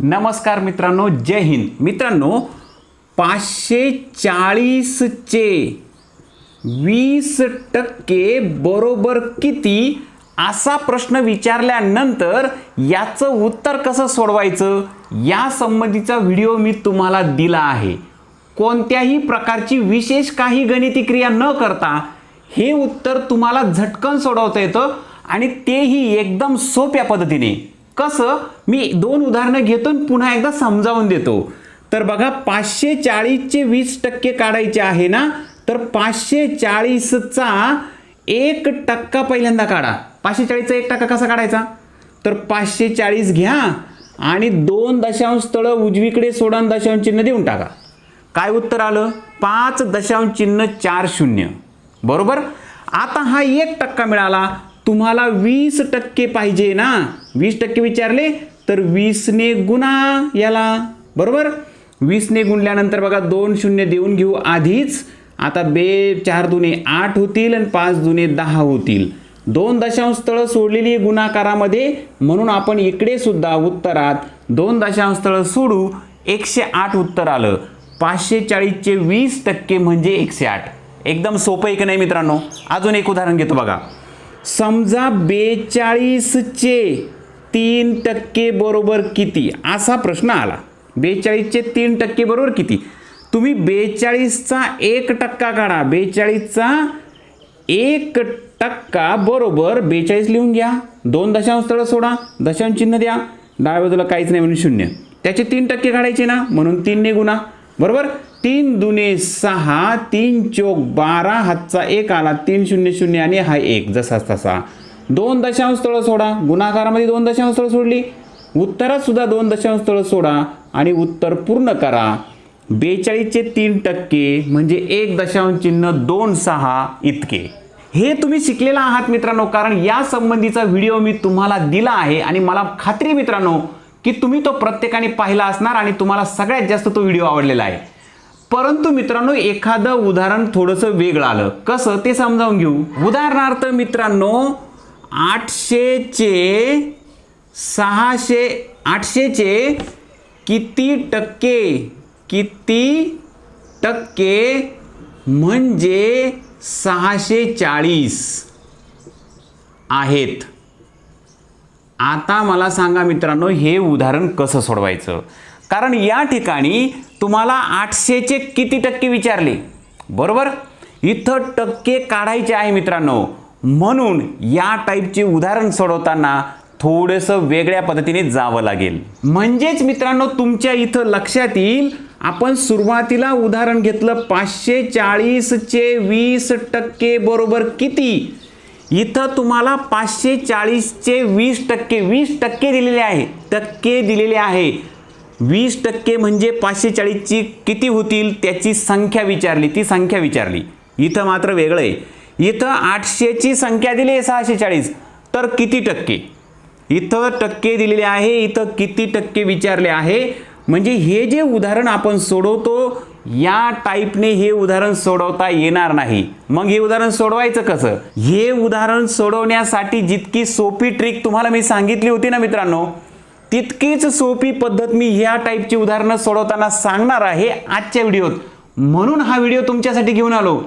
नमस्कार मित्रांनो जय हिंद. मित्रांनो पाचशे चाळीसचे वीस टक्के बरोबर किती असा प्रश्न विचारल्यानंतर याचं उत्तर कसं सोडवायचं? या संबंधीचा व्हिडिओ मी तुम्हाला दिला आहे. कोणत्याही प्रकारची विशेष काही गणिती क्रिया न करता हे उत्तर तुम्हाला झटकन सोडवता येतं आणि तेही एकदम सोप्या पद्धतीने. कसं? मी दोन उदाहरणं घेतो आणि पुन्हा एकदा समजावून देतो. तर बघा पाचशे चाळीसचे वीस टक्के काढायचे आहे ना? तर पाचशे चाळीसचा एक टक्का पहिल्यांदा काढा. पाचशे चाळीसचा एक टक्का कसा काढायचा? तर पाचशे चाळीस घ्या आणि दोन दशांश स्थळं उजवीकडे सोडा दशांश चिन्ह देऊन टाका. काय उत्तर आलं? पाच दशांश चिन्ह चार शून्य. बरोबर? आता हा एक टक्का मिळाला. तुम्हाला वीस टक्के पाहिजे ना? वीस टक्के विचारले तर वीसने गुणा याला. बरोबर? वीसने गुणल्यानंतर बघा दोन शून्य देऊन घेऊ आधीच. आता बे चार दुने आठ होतील आणि पाच दुने दहा होतील. दोन दशांश स्थळं सोडलेली आहे गुणाकारामध्ये. म्हणून आपण इकडे सुद्धा उत्तरात दोन दशांश स्थळं सोडू एकशे आठ उत्तर आलं. पाचशे चाळीसचे वीस टक्के म्हणजे एकशे आठ. एकदम सोपं आहे की नाही मित्रांनो? अजून एक उदाहरण घेतो बघा. समजा बेचाळीसचे तीन टक्के बरोबर किती? असा प्रश्न आला. बेचाळीसचे तीन टक्के बरोबर किती? तुम्ही बेचाळीसचा एक टक्का काढा. बेचाळीसचा एक टक्का बरोबर बेचाळीस लिहून घ्या. दोन दशांश स्थळं सोडा. दशांश चिन्ह द्या. डाव्या बाजूला काहीच नाही म्हणून शून्य. त्याचे तीन टक्के काढायचे ना? म्हणून तीनने गुणा. बरोबर? तीन दुने सहा तीन चोक बारा हातचा एक आला तीन शून्य शून्य आणि हा एक जसा तसा. दोन दशांश स्थळं सोडा. गुणाकारामध्ये दोन दशांश स्थळं सोडली. उत्तरात सुद्धा दोन दशांश स्थळं सोडा आणि उत्तर पूर्ण करा. बेचाळीसचे तीन टक्के म्हणजे एक दशांश चिन्ह दोन सहा इतके. हे तुम्ही शिकलेला आहात मित्रांनो कारण या संबंधीचा व्हिडिओ मी तुम्हाला दिला आहे आणि मला खात्री मित्रांनो की तुम्ही तो प्रत्येकाने पाहिला असणार आणि तुम्हाला सगळ्यात जास्त तो व्हिडिओ आवडलेला आहे. परंतु मित्रांनो एखादं उदाहरण थोडंसं वेगळं आलं. कसं? ते समजावून घेऊ. उदाहरणार्थ मित्रांनो आठशेचे सहाशे आठशेचे किती टक्के किती टक्के म्हणजे सहाशे चाळीस आहेत? आता मला सांगा मित्रांनो हे उदाहरण कसं सोडवायचं? कारण या ठिकाणी तुम्हाला आठशेचे किती टक्के विचारले? बरोबर? इथं टक्के काढायचे आहे मित्रांनो. म्हणून या टाईपचे उदाहरण सोडवताना थोडंसं वेगळ्या पद्धतीने जावं लागेल. म्हणजेच मित्रांनो तुमच्या इथं लक्षात येईल आपण सुरुवातीला उदाहरण घेतलं पाचशे चाळीसचे वीस टक्के बरोबर किती? इथं तुम्हाला पाचशे चाळीसचे वीस टक्के वीस टक्के दिलेले आहे. टक्के दिलेले आहे. वीस टक्के म्हणजे पाचशे चाळीसची किती होतील त्याची संख्या विचारली. ती संख्या विचारली. इथं मात्र वेगळं आहे. इथं आठशेची संख्या दिली आहे सहाशे चाळीस. तर किती टक्के? इथं टक्के दिलेले आहे इथं किती टक्के विचारले आहे? म्हणजे हे जे उदाहरण आपण सोडवतो या टाईपने हे उदाहरण सोडवता येणार नाही. मग हे उदाहरण सोडवायचं कसं? हे उदाहरण सोडवण्यासाठी जितकी सोपी ट्रिक तुम्हाला मी सांगितली होती ना मित्रांनो तितकीच सोपी पद्धत मी ह्या टाईपची उदाहरणं सोडवताना सांगणार आहे आजच्या व्हिडिओत. म्हणून हा व्हिडिओ तुमच्यासाठी घेऊन आलो.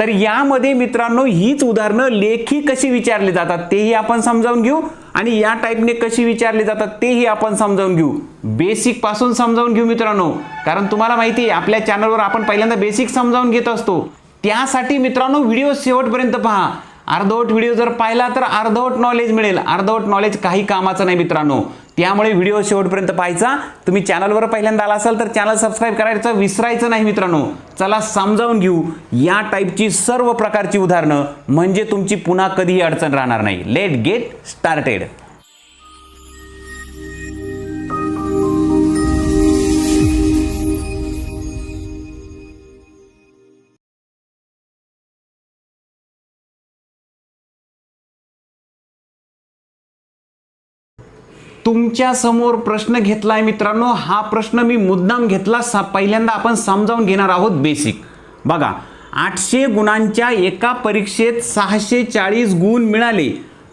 तर यामध्ये मित्रांनो हीच उदाहरणं लेखी कशी विचारली जातात तेही आपण समजावून घेऊ. आणि या टाईपने कशी विचारली जातात तेही आपण समजावून घेऊ. बेसिकपासून समजावून घेऊ मित्रांनो. कारण तुम्हाला माहिती आहे आपल्या चॅनलवर आपण पहिल्यांदा बेसिक समजावून घेत असतो. त्यासाठी मित्रांनो व्हिडिओ शेवटपर्यंत पहा. अर्धवट व्हिडिओ जर पाहिला तर अर्धवट नॉलेज मिळेल. अर्धवट नॉलेज काही कामाचं नाही मित्रांनो. त्यामुळे व्हिडिओ शेवटपर्यंत पाहायचा. तुम्ही चॅनलवर पहिल्यांदा आला असाल तर चॅनल सबस्क्राईब करायचं विसरायचं नाही मित्रांनो. चला समजावून घेऊ. या टाईपची सर्व प्रकारची उदाहरणं. म्हणजे तुमची पुन्हा कधीही अडचण राहणार नाही. लेट गेट स्टार्टेड तुमच्यासमोर प्रश्न घेतलाय मित्रांनो. हा प्रश्न मी मुद्दाम घेतला. सा पहिल्यांदा आपण समजावून घेणार आहोत बेसिक बघा आठशे गुणांच्या एका परीक्षेत सहाशे चाळीस गुण मिळाले.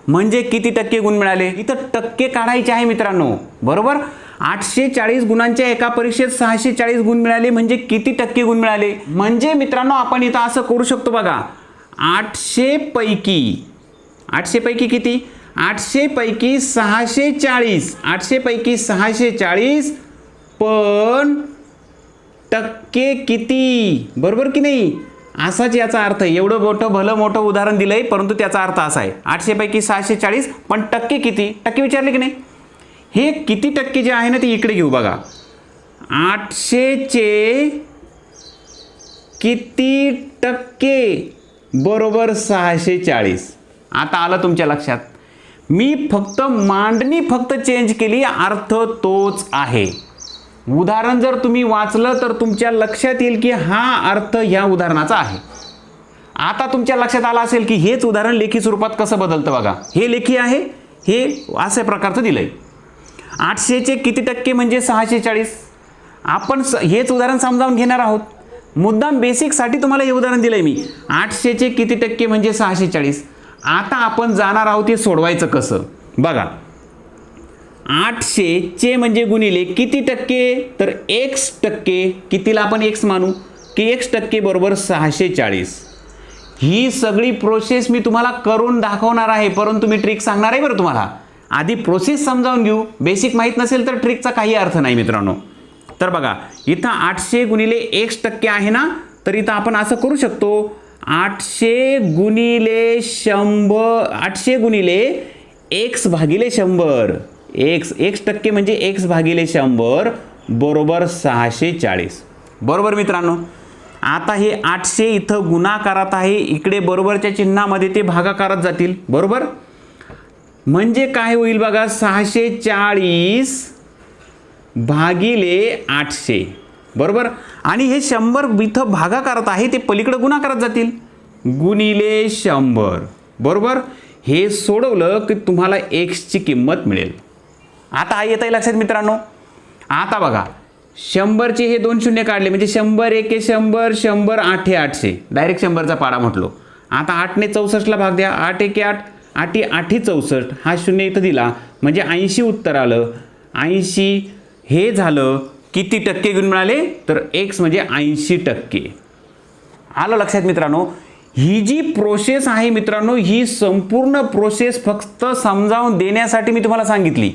म्हणजे किती टक्के गुण मिळाले? इथं टक्के काढायचे आहे मित्रांनो. बरोबर? आठशे चाळीस गुणांच्या एका परीक्षेत सहाशे चाळीस गुण मिळाले. म्हणजे किती टक्के गुण मिळाले? म्हणजे मित्रांनो आपण इथं असं करू शकतो बघा. आठशे पैकी. आठशे पैकी किती? आठशे पैकी सहाशे चाळीस. आठशे पैकी सहाशे चाळीस. पण टक्के किती? बरोबर की नाही? असाच याचा अर्थ आहे. एवढं मोठं भलं मोठं उदाहरण दिलंय परंतु त्याचा अर्थ असा आहे. आठशे पैकी सहाशे चाळीस पण टक्के किती? टक्के विचारले की नाही? हे किती टक्के जे आहे ना ते इकडे घेऊ बघा. आठशेचे किती टक्के? बरोबर सहाशे चाळीस. आता आलं तुमच्या लक्षात. मी फक्त मांडणी फक्त चेंज केली अर्थ तोच आहे. उदाहरण जर तुम्ही वाचलं तर तुमच्या लक्षात येईल की हा अर्थ ह्या उदाहरणाचा आहे. आता तुमच्या लक्षात आलं असेल की हेच उदाहरण लेखी स्वरूपात कसं बदलतं बघा. हे लेखी आहे हे अशा प्रकारचं दिलं आहे आठशेचे किती टक्के म्हणजे सहाशे चाळीस? आपण स हेच उदाहरण समजावून घेणार आहोत. मुद्दाम बेसिकसाठी तुम्हाला हे उदाहरण दिलं आहे मी. आठशेचे किती टक्के म्हणजे सहाशे चाळीस? आता आपण जाणार आहोत हे सोडवायचं कसं? बघा. आठशे चे म्हणजे गुणिले किती टक्के? तर एक्स टक्के. कितीला आपण एक्स मानू? की एक्स टक्के बरोबर सहाशे चाळीस ही सगळी प्रोसेस मी तुम्हाला करून दाखवणार आहे. परंतु मी ट्रिक सांगणार आहे बरं तुम्हाला. आधी प्रोसेस समजावून घेऊ. बेसिक माहीत नसेल तर ट्रिकचा काही अर्थ नाही मित्रांनो. तर बघा इथं आठशे गुणिले एक्स टक्के आहे ना? तर इथं आपण असं करू शकतो. आठशे गुणिले शंभर आठशे गुणिले एक्स भागिले शंभर. एक्स एक्स टक्के म्हणजे एक्स भागिले शंभर बरोबर सहाशे चाळीस. बरोबर मित्रांनो? आता हे आठशे इथं गुणाकारात आहे. इकडे बरोबरच्या चिन्हामध्ये ते भागाकारात जातील. बरोबर? म्हणजे काय होईल बघा? सहाशे चाळीस भागिले आठशे. बरोबर? आणि हे शंभर इथं भागाकारात आहे ते पलीकडं गुणाकारात जातील. गुणिले शंभर. बरोबर? हे सोडवलं की तुम्हाला एक्सची किंमत मिळेल. आता येत आहे लक्षात मित्रांनो. आता बघा. शंभरचे हे दोन शून्य काढले म्हणजे शंभर एके शंभर शंभर आठे आठशे. डायरेक्ट शंभरचा पाडा म्हटलो. आता आठने चौसष्टला भाग द्या. आठ एके आठ आठी आठी चौसष्ट. हा शून्य इथं दिला. म्हणजे ऐंशी उत्तर आलं. ऐंशी हे झालं. किती टक्के गुण मिळाले? तर एक्स म्हणजे ऐंशी टक्के. आलं लक्षात मित्रांनो? ही जी प्रोसेस आहे मित्रांनो ही संपूर्ण प्रोसेस फक्त समजावून देण्यासाठी मी तुम्हाला सांगितली.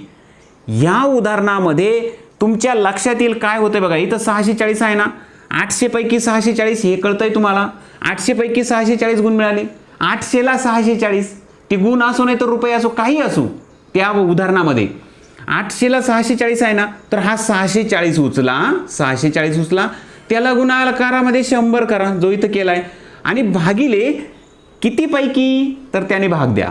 या उदाहरणामध्ये तुमच्या लक्षात येईल काय होतं बघा इथं सहाशे चाळीस आहे ना? आठशेपैकी सहाशे चाळीस हे कळतंय तुम्हाला? आठशेपैकी सहाशे चाळीस गुण मिळाले. आठशेला सहाशे चाळीस. ते गुण असो नाही तर रुपये असो काही असो त्या उदाहरणामध्ये. आठशेला सहाशे चाळीस आहे ना तर हा सहाशे चाळीस उचला सहाशे चाळीस उचला. त्याला गुणाकारामध्ये शंभर करा जो इथं केलाय. आणि भागिले किती पैकी तर त्याने भाग द्या.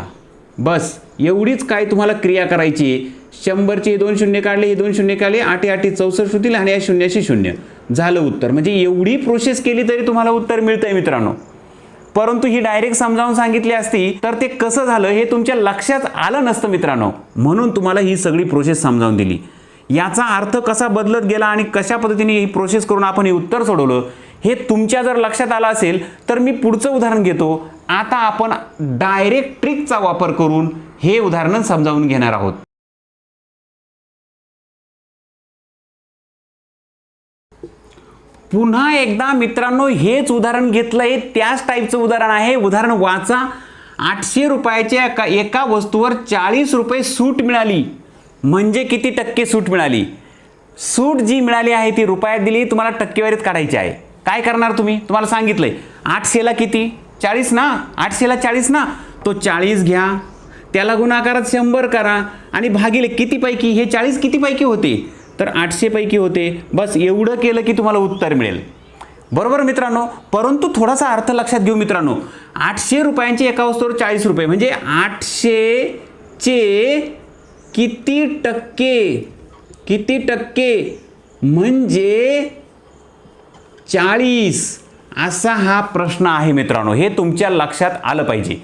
बस एवढीच काय तुम्हाला क्रिया करायची आहे. शंभरचे दोन शून्य काढले हे दोन शून्य काढले आठ आठी चौसष्ट होतील आणि या शून्याशी शून्य. झालं उत्तर. म्हणजे एवढी प्रोसेस केली तरी तुम्हाला उत्तर मिळतंय मित्रांनो. परंतु ही डायरेक्ट समजावून सांगितली असती तर ते कसं झालं हे तुमच्या लक्षात आलं नसतं मित्रांनो. म्हणून तुम्हाला ही सगळी प्रोसेस समजावून दिली. याचा अर्थ कसा बदलत गेला आणि कशा पद्धतीने ही प्रोसेस करून आपण हे उत्तर सोडवलं हे तुमच्या जर लक्षात आलं असेल तर मी पुढचं उदाहरण घेतो. आता आपण डायरेक्ट ट्रिकचा वापर करून हे उदाहरण समजावून घेणार आहोत. पुन्हा एकदा मित्रांनो हेच उदाहरण घेतलंय. त्याच टाईपचं उदाहरण आहे. उदाहरण वाचा. आठशे रुपयाच्या एका एका वस्तूवर चाळीस रुपये सूट मिळाली. म्हणजे किती टक्के सूट मिळाली? सूट जी मिळाली आहे ती रुपयात दिली तुम्हाला टक्केवारीत काढायची आहे. काय करणार तुम्ही? तुम्हाला सांगितलंय. आठशेला किती? चाळीस ना? आठशेला चाळीस ना? तो चाळीस घ्या. त्याला गुणाकारात शंभर करा. आणि भागिले किती पैकी हे चाळीस किती पैकी होते? तर आठशेपैकी होते. बस एवढं केलं की तुम्हाला उत्तर मिळेल. बरोबर मित्रांनो? परंतु थोडासा अर्थ लक्षात घेऊ मित्रांनो. आठशे रुपयांचे एका वस्तूवर चाळीस रुपये. म्हणजे आठशेचे किती टक्के? किती टक्के? म्हणजे चाळीस. असा हा प्रश्न आहे मित्रांनो. हे तुमच्या लक्षात आलं पाहिजे.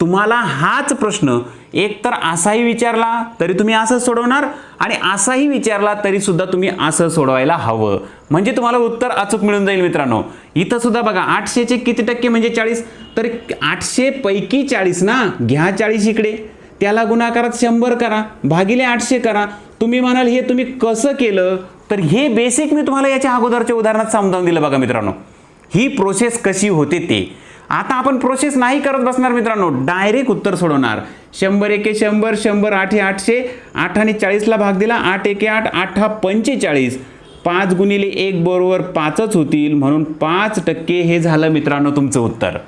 तुम्हाला हाच प्रश्न एक तर असाही विचारला तरी तुम्ही असं सोडवणार आणि असाही विचारला तरी सुद्धा तुम्ही असं सोडवायला हवं. म्हणजे तुम्हाला उत्तर अचूक मिळून जाईल मित्रांनो. इथं सुद्धा बघा आठशेचे किती टक्के म्हणजे चाळीस? तर आठशे पैकी चाळीस ना घ्या चाळीस इकडे. त्याला गुणाकारात शंभर करा भागिले आठशे करा. तुम्ही म्हणाल हे तुम्ही कसं केलं? तर हे बेसिक मी तुम्हाला याच्या अगोदरच्या उदाहरणात समजावून दिलं बघा मित्रांनो. ही प्रोसेस कशी होते ते. आता आपण प्रोसेस नाही करत बसणार मित्रांनो. डायरेक्ट उत्तर सोडवणार. शंभर एके शंभर शंभर आठे आठशे आठ आणि चाळीसला भाग दिला आठ एके आठ आठ पंचेचाळीस. पाच गुणिले एक बरोबर पाचच होतील म्हणून पाच टक्के हे झालं मित्रांनो तुमचं उत्तर.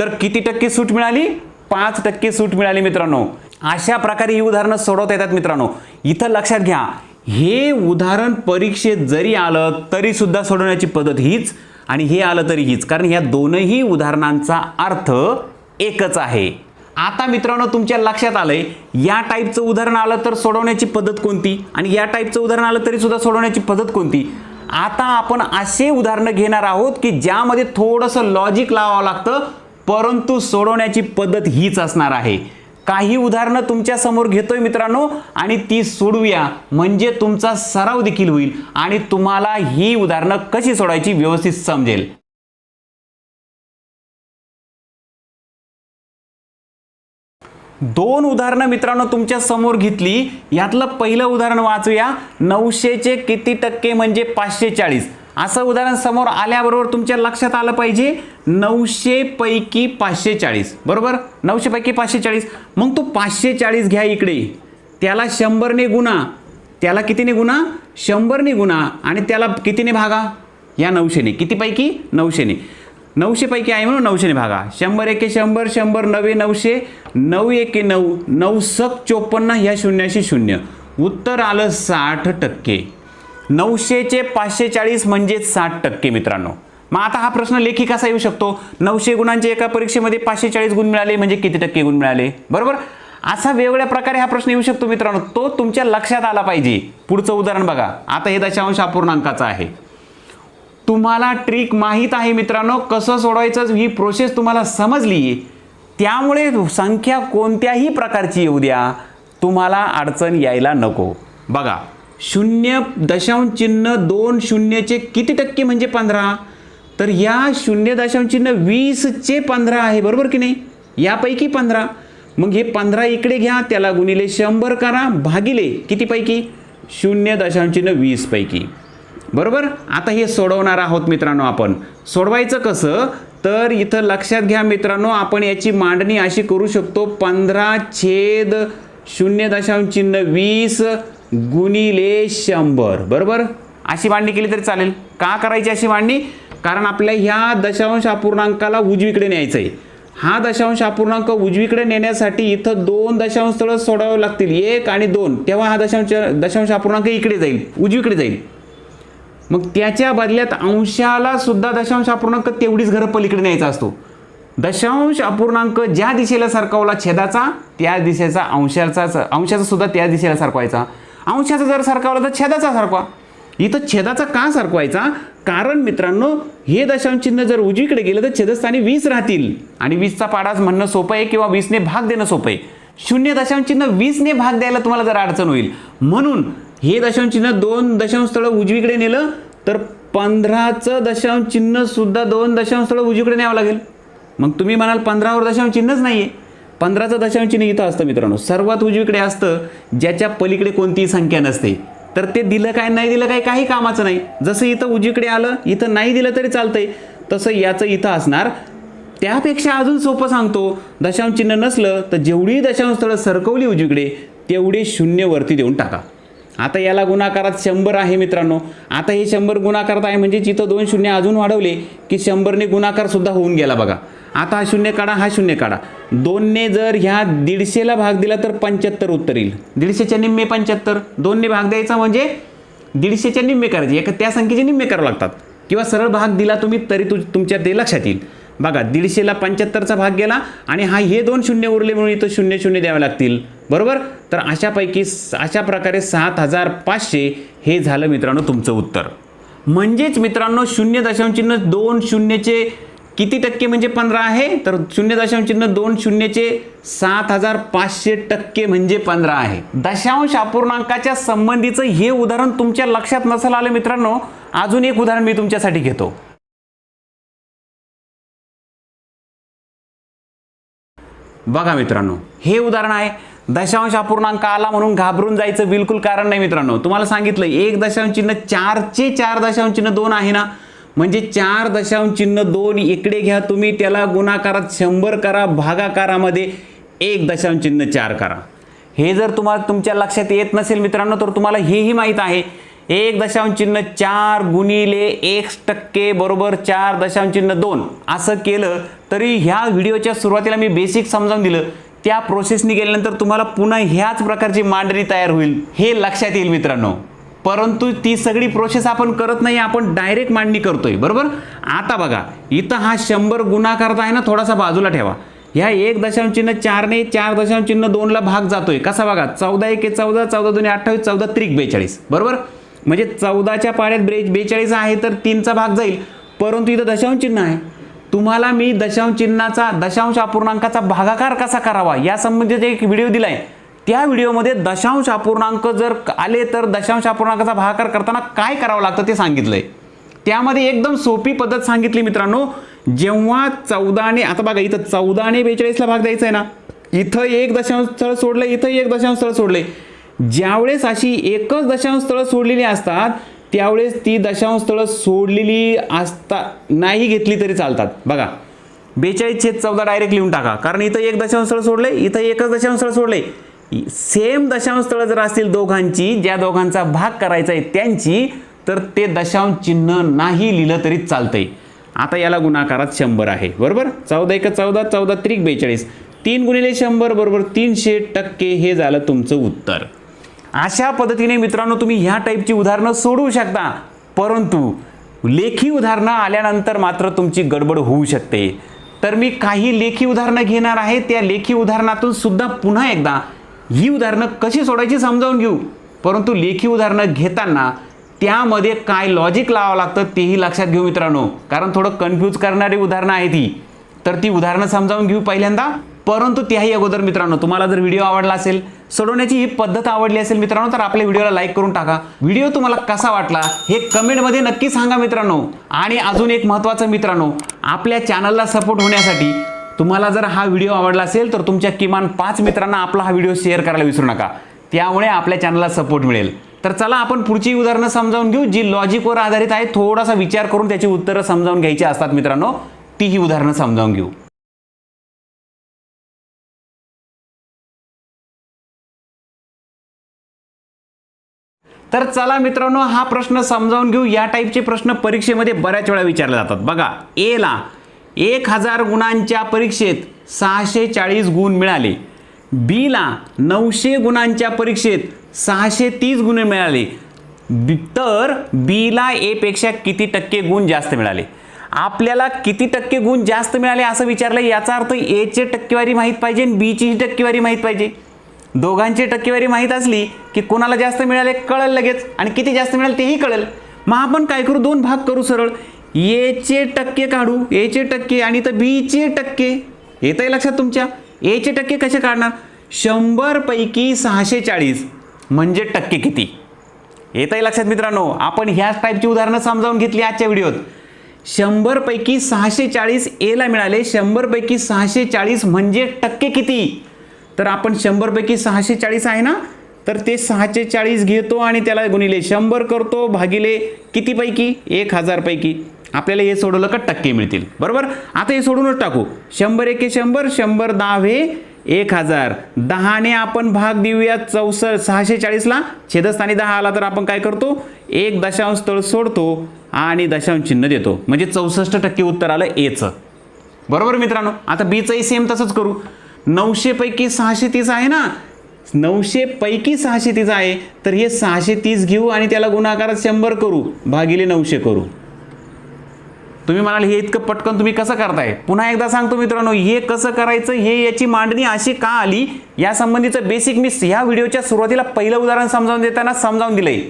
तर किती टक्के सूट मिळाली? पाच टक्के सूट मिळाली मित्रांनो. अशा प्रकारे ही उदाहरणं सोडवता येतात मित्रांनो. इथं लक्षात घ्या. हे उदाहरण परीक्षेत जरी आलं तरी सुद्धा सोडवण्याची पद्धत हीच आणि हे आलं तरी हीच. कारण ह्या दोनही उदाहरणांचा अर्थ एकच आहे. आता मित्रांनो तुमच्या लक्षात आलंय या टाईपचं उदाहरण आलं तर सोडवण्याची पद्धत कोणती? आणि या टाईपचं उदाहरण आलं तरी सुद्धा सोडवण्याची पद्धत कोणती? आता आपण असे उदाहरणं घेणार आहोत की ज्यामध्ये थोडंसं लॉजिक लावावं लागतं परंतु सोडवण्याची पद्धत हीच असणार आहे. काही उदाहरणं तुमच्यासमोर घेतोय मित्रांनो आणि ती सोडवूया. म्हणजे तुमचा सराव देखील होईल आणि तुम्हाला ही उदाहरणं कशी सोडायची व्यवस्थित समजेल. दोन उदाहरणं मित्रांनो तुमच्यासमोर घेतली. यातलं पहिलं उदाहरण वाचूया. नऊशेचे किती टक्के म्हणजे पाचशे चाळीस. असं उदाहरण समोर आल्याबरोबर तुमच्या लक्षात आलं पाहिजे. नऊशे पैकी पाचशे चाळीस बरोबर? नऊशे पैकी पाचशे चाळीस मग तो पाचशे चाळीस घ्या इकडे. त्याला शंभरने गुणा. त्याला कितीने गुणा? शंभरने गुणा. आणि त्याला कितीने भागा? या नऊशेने. कितीपैकी नऊशेने. नऊशेपैकी आहे म्हणून नऊशेने भागा. शंभर एके शंभर शंभर नवे नऊशे नऊ एके नऊ नऊ सक चोपन्न ह्या शून्याशी शून्य. उत्तर आलं साठ टक्के. नऊशेचे पाचशे चाळीस म्हणजेच साठ टक्के मित्रांनो. मग आता हा प्रश्न लेखी कसा येऊ शकतो? नऊशे गुणांचे एका परीक्षेमध्ये पाचशे चाळीस गुण मिळाले म्हणजे किती टक्के गुण मिळाले? बरोबर? असा वेगवेगळ्या प्रकारे हा प्रश्न येऊ शकतो मित्रांनो. तो तुमच्या लक्षात आला पाहिजे. पुढचं उदाहरण बघा. आता हे दशांश अपूर्णांकाचं आहे. तुम्हाला ट्रिक माहीत आहे मित्रांनो. कसं सोडवायचं ही प्रोसेस तुम्हाला समजली. त्यामुळे संख्या कोणत्याही प्रकारची येऊ द्या. तुम्हाला अडचण यायला नको. बघा. शून्य दशांश चिन्ह दोन शून्यचे किती टक्के म्हणजे पंधरा? तर या शून्य दशांश चिन्ह वीसचे पंधरा आहे बरोबर की नाही? यापैकी पंधरा. मग हे पंधरा इकडे घ्या त्याला गुणिले शंभर करा भागिले कितीपैकी शून्य दशांश चिन्ह वीसपैकी बरोबर? आता हे सोडवणार आहोत मित्रांनो आपण. सोडवायचं कसं? तर इथं लक्षात घ्या मित्रांनो आपण याची मांडणी अशी करू शकतो पंधरा छेद शून्य दशांश चिन्ह वीस गुणिले शंभर. बरोबर? अशी मांडणी केली तरी चालेल. का करायची अशी मांडणी? कारण आपल्या ह्या दशांश अपूर्णांकाला उजवीकडे न्यायचं आहे हा दशांश अपूर्णांक उजवीकडे नेण्यासाठी इथं दोन दशांश स्थळं सोडावे लागतील. एक आणि दोन. तेव्हा हा दशांश दशांश अपूर्णांक इकडे जाईल. उजवीकडे जाईल. मग त्याच्या बदल्यात अंशाला सुद्धा दशांश अपूर्णांक तेवढीच घरं पलीकडे न्यायचा असतो. दशांश अपूर्णांक ज्या दिशेला सरकवला छेदाचा त्या दिशेचा अंशाचा अंशाचा सुद्धा त्या दिशेला सरकवायचा. अंशाचा जर सरकावला तर छेदाचा सरकवा इथं छेदाचा का सरकवायचा कारण मित्रांनो हे दशांशचिन्ह जर उजवीकडे गेलं तर छेदस्थानी वीस राहतील. आणि वीसचा पाडाच म्हणणं सोपं आहे किंवा वीसने भाग देणं सोपं आहे. शून्य दशांशचिन्ह वीसने भाग द्यायला तुम्हाला जर अडचण होईल. म्हणून हे दशांशचिन्ह दोन दशांश उजवीकडे नेलं तर पंधराचं दशांश चिन्ह सुद्धा दोन दशांश उजवीकडे न्यावं लागेल. मग तुम्ही म्हणाल पंधरावर दशांशचिन्हच नाही आहे पंधराचं दशांश चिन्ह इथं असतं मित्रांनो. सर्वात उजवीकडे असतं ज्याच्या पलीकडे कोणतीही संख्या नसते. तर ते दिलं काय नाही दिलं काय काही कामाचं नाही. जसं इथं उजवीकडे आलं इथं नाही दिलं तरी चालतंय. तसं याचं इथं असणार. त्यापेक्षा अजून सोपं सांगतो दशांश चिन्ह नसलं तर जेवढी दशांश स्थळं सरकवली उजवीकडे तेवढे शून्य वरती देऊन टाका. आता याला गुणाकारात शंभर आहे मित्रांनो. आता हे शंभर गुणाकारात आहे म्हणजे जिथं दोन शून्य अजून वाढवले की शंभरने गुणाकारसुद्धा होऊन गेला बघा. आता हा शून्य काढा हा शून्य काढा. दोनने जर ह्या दीडशेला भाग दिला तर पंच्याहत्तर उत्तर येईल. दीडशेच्या निम्मे पंच्याहत्तर दोनने भाग द्यायचा म्हणजे दीडशेच्या निम्मे करायचे. एका त्या संख्येचे निम्मे करावं लागतात. किंवा सरळ भाग दिला तुम्ही तरी तु तुमच्या ते लक्षात येईल. बघा दीडशेला पंच्याहत्तरचा भाग गेला आणि हा हे दोन शून्य उरले म्हणून इथं शून्य शून्य द्यावे लागतील. बरोबर? तर अशापैकी अशा प्रकारे सात हजार पाचशे हे झालं मित्रांनो तुमचं उत्तर. म्हणजेच मित्रांनो शून्य दशांश चिन्ह दोन शून्यचे किती टक्के म्हणजे पंधरा आहे? तर शून्य दशांश चिन्ह दोन शून्यचे सात हजार पाचशे टक्के म्हणजे पंधरा आहे. दशांश अपूर्णांकाच्या संबंधीचं हे उदाहरण तुमच्या लक्षात नसेल आलं मित्रांनो. अजून एक उदाहरण मी तुमच्यासाठी घेतो. बघा मित्रांनो हे उदाहरण आहे. दशांश अपूर्णांक आला म्हणून घाबरून जायचं बिलकुल कारण नाही मित्रांनो. तुम्हाला सांगितलं एक दशांश चिन्ह चारचे चार दशांश चिन्ह दोन आहे ना? म्हणजे चार दशांश चिन्ह दोन इकडे घ्या तुम्ही त्याला गुणाकारात शंभर करा भागाकारामध्ये एक दशांश चिन्ह चार करा. हे जर तुम्हाला तुमच्या लक्षात येत नसेल मित्रांनो तर तुम्हाला हेही माहीत आहे. एक दशांश चिन्ह चार गुणिले एक टक्के बरोबर चार दशांश चिन्ह दोन. असं केलं तरी ह्या व्हिडिओच्या सुरुवातीला मी बेसिक समजावून दिलं. त्या प्रोसेसनी गेल्यानंतर तुम्हाला पुन्हा ह्याच प्रकारची मांडणी तयार होईल हे लक्षात येईल मित्रांनो. परंतु ती सगळी प्रोसेस आपण करत नाही आपण डायरेक्ट मांडणी करतोय बरोबर? आता बघा इथं हा शंभर गुणाकार आहे ना थोडासा बाजूला ठेवा. ह्या एक दशांश चिन्ह चारने चार दशांश चिन्ह दोनला भाग जातोय. कसा बघा चौदा एक चौदा चौदा दोन्ही अठ्ठावीस चौदा त्रिक बेचाळीस बरोबर? म्हणजे चौदाच्या पाड्यात ब्रे बेचाळीस आहे तर तीनचा भाग जाईल. परंतु इथं दशांश चिन्ह आहे. तुम्हाला मी दशांश चिन्हाचा दशांश अपूर्णांकाचा भागाकार कसा करावा या संबंधित एक व्हिडिओ दिलाय. त्या व्हिडिओमध्ये दशांश अपूर्णांक जर आले तर दशांश अपूर्णांकाचा भागाकार करताना काय करावं लागतं ते सांगितलंय. त्यामध्ये एकदम सोपी पद्धत सांगितली मित्रांनो जेव्हा चौदाने आता बघा इथं चौदाने बेचाळीसला भाग द्यायचा आहे ना इथं एक दशांश स्थळ सोडलं इथं एक दशांश स्थळ सोडले ज्यावेळेस अशी एकच दशांश स्थळ सोडलेली असतात त्यावेळेस ती दशांश स्थळं सोडलेली असता नाही घेतली तरी चालतात. बघा बेचाळीस छेद चौदा डायरेक्ट लिहून टाका. कारण इथं एक दशांश स्थळ सोडले इथं एकच दशांश स्थळ सोडले सेम दशांश स्थळं जर असतील दोघांची ज्या दोघांचा भाग करायचा आहे त्यांची तर ते दशांश चिन्ह नाही लिहिलं तरी चालतंय. आता याला गुणाकारात शंभर आहे. बरोबर? चौदा एक चौदा चौदा त्रिक बेचाळीस. तीन गुणिले शंभर बरोबर तीनशे टक्के हे झालं तुमचं उत्तर. अशा पद्धतीने मित्रांनो तुम्ही ह्या टाईपची उदाहरणं सोडवू शकता. परंतु लेखी उदाहरणं आल्यानंतर मात्र तुमची गडबड होऊ शकते. तर मी काही लेखी उदाहरणं घेणार आहे. त्या लेखी उदाहरणातून सुद्धा पुन्हा एकदा ही उदाहरणं कशी सोडायची समजावून घेऊ. परंतु लेखी उदाहरणं घेताना त्यामध्ये काय लॉजिक लावावं लागतं तेही लक्षात घेऊ मित्रांनो. कारण थोडं कन्फ्यूज करणारी उदाहरणं आहेत ती तर ती उदाहरणं समजावून घेऊ पहिल्यांदा. परंतु त्याही अगोदर मित्रांनो तुम्हाला जर व्हिडिओ आवडला असेल सोडवण्याची ही पद्धत आवडली असेल मित्रांनो तर आपल्या व्हिडिओला लाईक करून टाका. व्हिडिओ तुम्हाला कसा वाटला हे कमेंटमध्ये नक्की सांगा मित्रांनो. आणि अजून एक महत्त्वाचं मित्रांनो आपल्या चॅनलला सपोर्ट होण्यासाठी तुम्हाला जर हा व्हिडिओ आवडला असेल तर तुमच्या किमान पाच मित्रांना आपला हा व्हिडिओ शेअर करायला विसरू नका. त्यामुळे आपल्या चॅनलला सपोर्ट मिळेल. तर चला आपण पुढची उदाहरणं समजावून घेऊ जी लॉजिकवर आधारित आहे. थोडासा विचार करून त्याची उत्तरं समजावून घ्यायची असतात मित्रांनो ती ही उदाहरणं समजावून घेऊ. तर चला मित्रांनो हा प्रश्न समजावून घेऊ. या टाईपचे प्रश्न परीक्षेमध्ये बऱ्याच वेळा विचारले जातात. बघा ए ला एक हजार गुणांच्या परीक्षेत सहाशे चाळीस गुण मिळाले. बी ला नऊशे गुणांच्या परीक्षेत सहाशे तीस गुण मिळाले. तर बी ला किती टक्के गुण जास्त मिळाले? आपल्याला किती टक्के गुण जास्त मिळाले असं विचारलं याचा अर्थ एचे टक्केवारी माहीत पाहिजे आणि बीचीही टक्केवारी माहीत पाहिजे. दोघांची टक्केवारी माहीत असली की कोणाला जास्त मिळाले कळेल लगेच आणि किती जास्त मिळाले तेही कळेल. मग आपण काय करू? दोन भाग करू सरळ. एचे टक्के काढू. एचे टक्के आणि तर बीचे टक्के. येत आहे लक्षात तुमच्या? एचे टक्के कसे काढणार? शंभर पैकी सहाशे चाळीस. म्हणजे टक्के किती? येत आहे लक्षात मित्रांनो? आपण ह्याच टाईपची उदाहरणं समजावून घेतली आजच्या व्हिडिओत. शंभर पैकी सहाशे चाळीस एला मिळाले. शंभर पैकी सहाशे चाळीस म्हणजे टक्के किती? तर आपण शंभरपैकी सहाशे चाळीस आहे ना? तर ते सहाशे चाळीस घेतो आणि त्याला गुणिले शंभर करतो भागिले कितीपैकी? एक हजारपैकी. आपल्याला हे सोडवलं का टक्के मिळतील. बरोबर? आता हे सोडूनच टाकू. शंभर एके शंभर शंभर दहावे एक हजार. दहाने आपण भाग देऊया चौसष्ट सहाशे चाळीसला. छेदस्थानी दहा आला तर आपण काय करतो? एक दशांश स्थळ सोडतो आणि दशांश चिन्ह देतो. म्हणजे चौसष्ट टक्के उत्तर आलं एचं बरोबर मित्रांनो? आता बीचंही सेम तसंच करू. नऊशे पैकी सहाशे तीस आहे ना? नऊशे पैकी सहाशे तीस आहे तर हे सहाशे तीस घेऊ आणि त्याला गुणाकारात शंभर करू भागिले नऊशे करू. तुम्ही म्हणाल हे इतकं पटकन तुम्ही कसं करताय? पुन्हा एकदा सांगतो मित्रांनो हे कसं करायचं हे याची मांडणी अशी का आली? या संबंधीचं बेसिक मी ह्या व्हिडिओच्या सुरुवातीला पहिलं उदाहरण समजावून देताना समजावून दिलंय.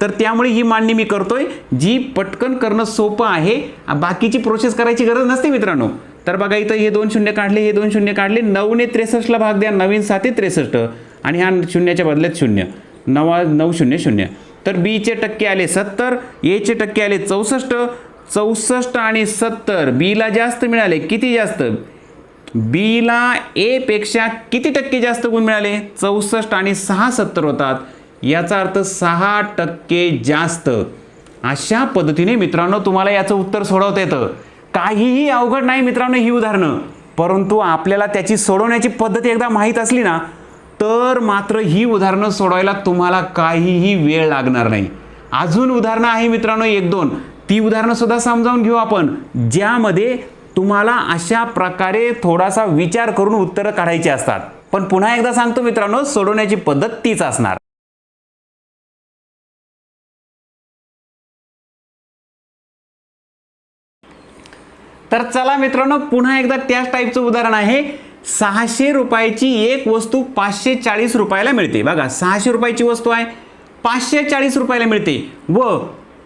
तर त्यामुळे ही मांडणी मी करतोय. जी पटकन करणं सोपं आहे बाकीची प्रोसेस करायची गरज नसते मित्रांनो. तर बघा इथं हे दोन शून्य काढले हे दोन शून्य काढले. नऊने त्रेसष्टला भाग द्या नवीन साते त्रेसष्ट. आणि ह्या शून्याच्या बदल्यात शून्य. नवा नऊ शून्य शून्य. तर बीचे टक्के आले सत्तर एचे टक्के आले चौसष्ट. चौसष्ट आणि सत्तर बीला जास्त मिळाले किती जास्त? बीला एपेक्षा किती टक्के जास्त गुण मिळाले? चौसष्ट आणि सहा सत्तर होतात. याचा अर्थ सहा टक्के जास्त. अशा पद्धतीने मित्रांनो तुम्हाला याचं उत्तर सोडवता येतं. काहीही अवघड नाही मित्रांनो ही उदाहरणं. परंतु आपल्याला त्याची सोडवण्याची पद्धत एकदा माहीत असली ना तर मात्र ही उदाहरणं सोडवायला तुम्हाला काहीही वेळ लागणार नाही. अजून उदाहरणं आहे मित्रांनो एक दोन. ती उदाहरणं सुद्धा समजावून घेऊ आपण ज्यामध्ये तुम्हाला अशा प्रकारे थोडासा विचार करून उत्तरं काढायची असतात. पण पुन्हा एकदा सांगतो मित्रांनो सोडवण्याची पद्धत तीच असणार. तर चला मित्रांनो पुन्हा एकदा त्याच टाईपचं उदाहरण आहे. सहाशे रुपयाची एक वस्तू पाचशे चाळीस रुपयाला मिळते. बघा सहाशे रुपयाची वस्तू आहे पाचशे चाळीस रुपयाला मिळते व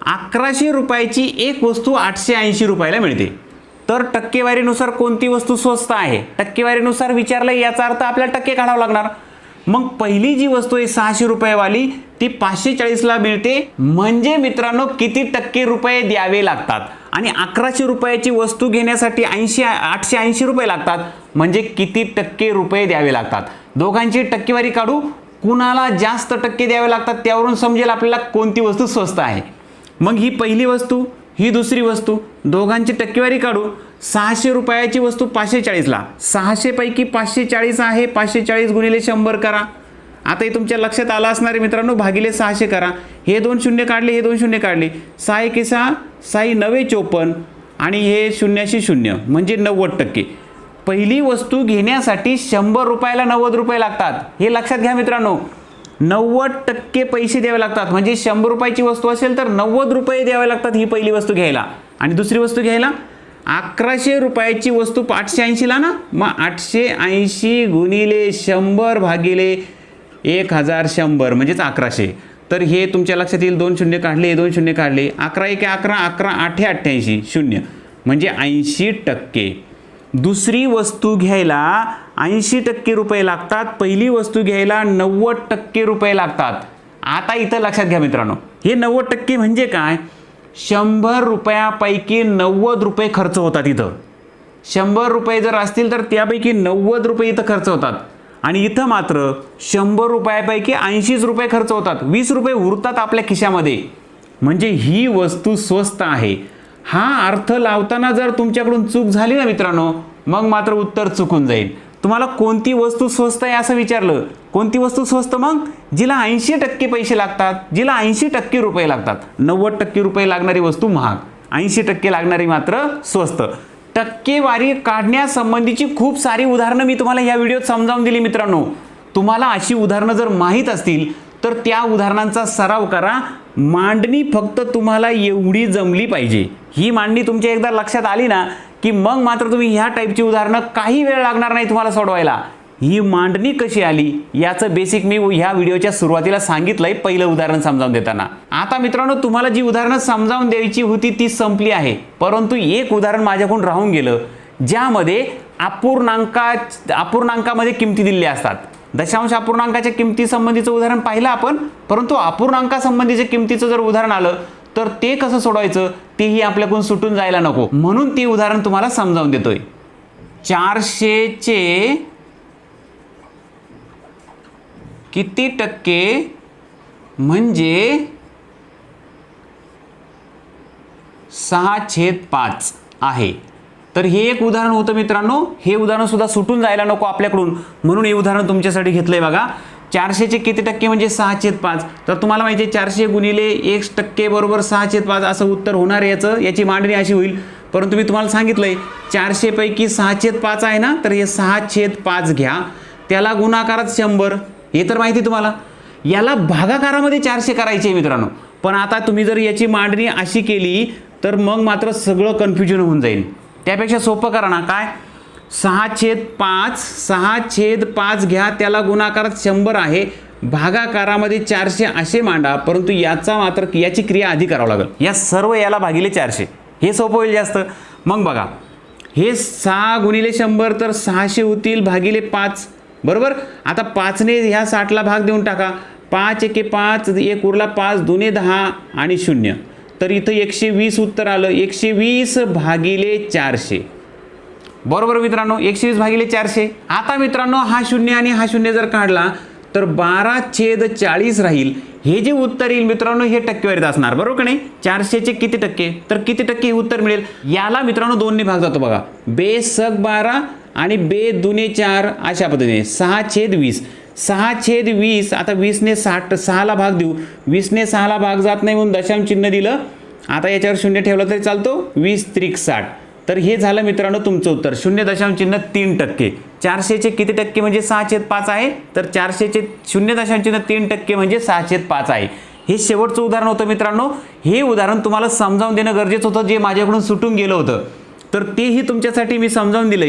अकराशे रुपयाची एक वस्तू आठशे ऐंशी रुपयाला मिळते. तर टक्केवारीनुसार कोणती वस्तू स्वस्त आहे? टक्केवारीनुसार विचारलं याचा अर्थ आपल्याला टक्के काढावं लागणार. मग पहिली जी वस्तू आहे सहाशे रुपयेवाली ती पाचशे चाळीसला मिळते. म्हणजे मित्रांनो किती टक्के रुपये द्यावे लागतात? आणि अकराशे रुपयाची वस्तू घेण्यासाठी ऐंशी आठशे ऐंशी रुपये लागतात. म्हणजे किती टक्के रुपये द्यावे लागतात? दोघांची टक्केवारी काढू. कुणाला जास्त टक्के द्यावे लागतात त्यावरून समजेल आपल्याला कोणती वस्तू स्वस्त आहे. मग ही पहिली वस्तू ही दुसरी वस्तू दोघांची टक्केवारी काढू. सहाशे रुपयाची वस्तू पाचशे चाळीसला. सहाशेपैकी पाचशे चाळीस आहे पाचशे चाळीस गुणिले शंभर करा. आता हे तुमच्या लक्षात आलं असणारे मित्रांनो भागिले सहाशे करा. हे दोन शून्य काढले हे दोन शून्य काढले. सहा एके सहा साई नवे चोपन्न आणि हे शून्याशी शून्य म्हणजे नव्वद टक्के. पहिली वस्तू घेण्यासाठी शंभर रुपयाला नव्वद रुपये लागतात. हे लक्षात घ्या मित्रांनो. नव्वद टक्के पैसे द्यावे लागतात. म्हणजे शंभर रुपयाची वस्तू असेल तर नव्वद रुपये द्यावे लागतात ही पहिली वस्तू घ्यायला. आणि दुसरी वस्तू घ्यायला अकराशे रुपयाची वस्तू आठशे ऐंशीला ना? मग आठशे ऐंशी गुणिले शंभर भागिले एक हजार शंभर म्हणजेच अकराशे. तर हे तुमच्या लक्षात येईल दोन शून्य काढले दोन शून्य काढले. अकरा एक अकरा अकरा आठे अठ्ठ्याऐंशी शून्य. म्हणजे ऐंशी टक्के. दुसरी वस्तू घ्यायला ऐंशी टक्के रुपये लागतात पहिली वस्तू घ्यायला नव्वद टक्के रुपये लागतात. आता इथं लक्षात घ्या मित्रांनो. हे नव्वद टक्के म्हणजे काय? शंभर रुपयापैकी नव्वद रुपये खर्च होतात इथं. शंभर रुपये जर असतील तर त्यापैकी नव्वद रुपये इथं खर्च होतात. आणि इथं मात्र शंभर रुपयापैकी ऐंशीच रुपये खर्च होतात. वीस रुपये उरतात आपल्या खिशामध्ये. म्हणजे ही वस्तू स्वस्त आहे. हा अर्थ लावताना जर तुमच्याकडून चूक झाली ना मित्रांनो मग मात्र उत्तर चुकून जाईल. तुम्हाला कोणती वस्तू स्वस्त आहे असं विचारलं. कोणती वस्तू स्वस्त मग? जिला ऐंशी टक्के पैसे लागतात. जिला ऐंशी टक्के रुपये लागतात. नव्वद टक्के रुपये लागणारी वस्तू महाग. ऐंशी टक्के लागणारी मात्र स्वस्त. टक्केवारी काढण्यासंबंधीची खूप सारी उदाहरणं मी तुम्हाला या व्हिडिओत समजावून दिली मित्रांनो. तुम्हाला अशी उदाहरणं जर माहीत असतील तर त्या उदाहरणांचा सराव करा. मांडणी फक्त तुम्हाला एवढी जमली पाहिजे. ही मांडणी तुमच्या एकदा लक्षात आली ना की मग मात्र तुम्ही ह्या टाईपची उदाहरणं काही वेळ लागणार नाही तुम्हाला सोडवायला. ही मांडणी कशी आली याचं बेसिक मी ह्या व्हिडिओच्या सुरुवातीला सांगितलंय पहिलं उदाहरण समजावून देताना. आता मित्रांनो तुम्हाला जी उदाहरणं समजावून द्यायची होती ती संपली आहे. परंतु एक उदाहरण माझ्याकडून राहून गेलं ज्यामध्ये अपूर्णांका अपूर्णांकामध्ये किमती दिलेल्या असतात. दशांश अपूर्णांकाच्या किमतीसंबंधीचं उदाहरण पाहिलं आपण परंतु अपूर्णांकासंबंधीच्या किमतीचं जर उदाहरण आलं तर ते कसं सोडवायचं? तेही आपल्याकडून सुटून जायला नको. म्हणून ते उदाहरण तुम्हाला समजावून देतोय. चारशेचे किती टक्के म्हणजे सहा छेद पाच आहे? तर हे एक उदाहरण होतं मित्रांनो. हे उदाहरण सुद्धा सुटून जायला नको आपल्याकडून. म्हणून हे उदाहरण तुमच्यासाठी घेतलंय बघा. चारशेचे किती टक्के म्हणजे सहा छेद पाच तर तुम्हाला माहिती आहे चारशे गुणिले एक टक्के बरोबर सहा छेद पाच असं उत्तर होणार आहे याचं. याची मांडणी अशी होईल. परंतु मी तुम्हाला सांगितलंय चारशेपैकी सहा छेद पाच आहे ना तर हे सहा छेद पाच घ्या. त्याला गुणाकारात शंभर. हे तर माहिती आहे तुम्हाला. याला भागाकारामध्ये चारशे करायचे आहे मित्रांनो. पण आता तुम्ही जर याची मांडणी अशी केली तर मग मात्र सगळं कन्फ्युजन होऊन जाईल. त्यापेक्षा सोपं करा ना. काय? सहा छेद पाच सहा छेद पाच घ्या त्याला गुणाकारात शंभर आहे. भागाकारामध्ये चारशे असे मांडा परंतु याचा मात्र याची क्रिया आधी करावं लागेल. या सर्व याला भागिले चारशे. हे सोपं होईल जास्त. मग बघा. हे सहा गुणिले शंभर तर सहाशे होतील भागिले पाच. बरोबर? आता पाचने ह्या साठला भाग देऊन टाका. पाच एके पाच एक उरला पाच दोन्ही दहा आणि शून्य. तर इथं एकशे वीस उत्तर आलं. एकशे वीस भागिले चारशे. बरोबर मित्रांनो एकशे वीस भागिले चारशे. आता मित्रांनो हा शून्य आणि हा शून्य जर काढला तर बारा छेद चाळीस राहील. हे जे उत्तर येईल मित्रांनो हे टक्केवारीत असणार. बरोबर का नाही? चारशेचे किती टक्के? तर किती टक्के हे उत्तर मिळेल? याला मित्रांनो दोनने भाग जातो बघा. बे सग बारा आणि बे दुने चार अशा पद्धतीने. सहा छेद वीस. सहा छेद वीस आता वीसने साठ सहाला भाग देऊ. वीसने सहाला भाग जात नाही म्हणून दशांश चिन्ह दिलं. आता याच्यावर शून्य ठेवलं तरी चालतो. वीस त्रिक साठ. तर हे झालं मित्रांनो तुमचं उत्तर. शून्य दशांश चिन्ह तीन टक्के. चारशेचे किती टक्के म्हणजे सहा छेद पाच आहे? तर चारशेचे शून्य दशांश चिन्ह तीन टक्के म्हणजे सहा छेद पाच आहे. हे शेवटचं उदाहरण होतं मित्रांनो. हे उदाहरण तुम्हाला समजावून देणं गरजेचं होतं जे माझ्याकडून सुटून गेलं होतं. तर तेही तुमच्यासाठी मी समजावून दिलं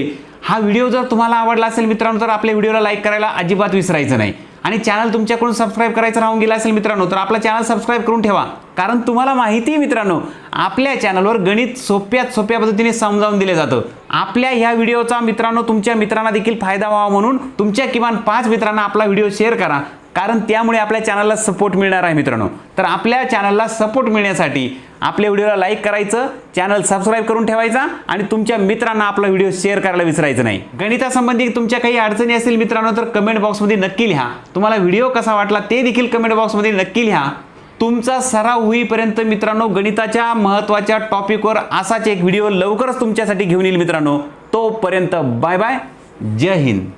हा व्हिडिओ जर तुम्हाला आवडला असेल मित्रांनो तर आपल्या व्हिडिओला लाईक करायला अजिबात विसरायचं नाही. आणि चॅनल तुमच्याकडून सबस्क्राईब करायचं राहून गेला असेल मित्रांनो तर आपला चॅनल सबस्क्राईब करून ठेवा. कारण तुम्हाला माहिती आहे मित्रांनो आपल्या चॅनलवर गणित सोप्यात सोप्या पद्धतीने समजावून दिले जातं. आपल्या ह्या व्हिडिओचा मित्रांनो तुमच्या मित्रांना देखील फायदा व्हावा म्हणून तुमच्या किमान पाच मित्रांना आपला व्हिडिओ शेअर करा. कारण त्यामुळे आपल्या चॅनलला सपोर्ट मिळणार आहे मित्रांनो. तर आपल्या चॅनलला सपोर्ट मिळण्यासाठी आपल्या व्हिडिओला लाईक करायचं चॅनल सबस्क्राईब करून ठेवायचा आणि तुमच्या मित्रांना आपला व्हिडिओ शेअर करायला विसरायचं नाही. गणितासंबंधी तुमच्या काही अडचणी असतील मित्रांनो तर कमेंट बॉक्समध्ये नक्की लिहा. तुम्हाला व्हिडिओ कसा वाटला ते देखील कमेंट बॉक्समध्ये नक्की लिहा. तुमचा सराव होईपर्यंत मित्रांनो गणिताच्या महत्त्वाच्या टॉपिकवर असाच एक व्हिडिओ लवकरच तुमच्यासाठी घेऊन येईल मित्रांनो. तोपर्यंत बाय बाय जय हिंद.